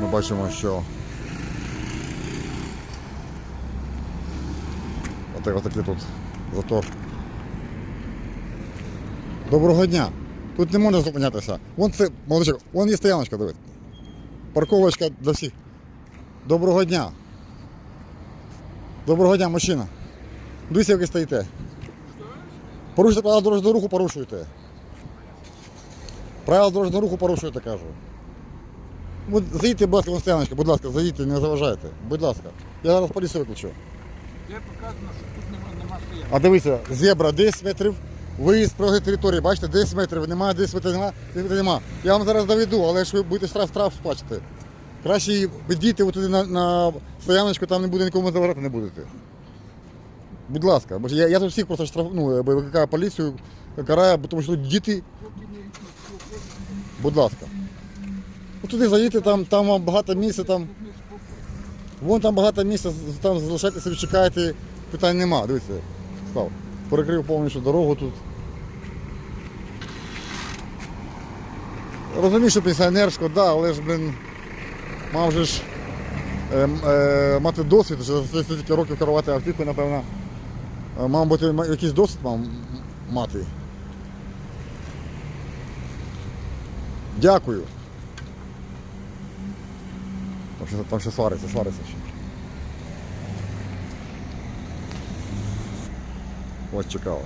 Ми бачимо, що отак, отакі тут затор. Доброго дня. Тут не можна зупинятися. Вон це, молодчик, вон є стояночка, дивись. Парковочка для всіх. Доброго дня. Доброго дня, мужчина. Дивіться, як ви стоїте. Порушуйте правила дорожнього руху, порушуєте. Правила дорожнього руху порушуєте, кажу. Заїдьте, будь ласка, на стояночку, будь ласка, заїдьте, не заважайте. Будь ласка. Я зараз поліцію виключу. Де показано, що тут нема, нема стоянки. А дивіться, зебра 10 метрів, виїзд з території, бачите, 10 метрів, немає, 10 метрів немає, 10 метрів немає. Я вам зараз доведу, але ж ви будете штраф, штраф сплачете. Краще йдіть туди на, на стояночку, там не буде нікому заважати не будете. Будь ласка, бо я, я тут всіх просто штраф, ну, викликаю поліцію, караю, тому що тут діти. Будь ласка. Туди заїдьте, там, там вам багато місця, там. Вон там багато місця, там залишайтеся, чекайте, питань нема. Дивіться, став. Перекрив повністю дорогу тут. Розумію, що пенсіонер, шкода, але ж, блин, мав же ж е, е, мати досвід, за стільки років керувати автівкою, напевно. е, Мав бути якийсь досвід мав мати. Дякую. Там ще, там ще свариться, свариться ще. Ось цікаво.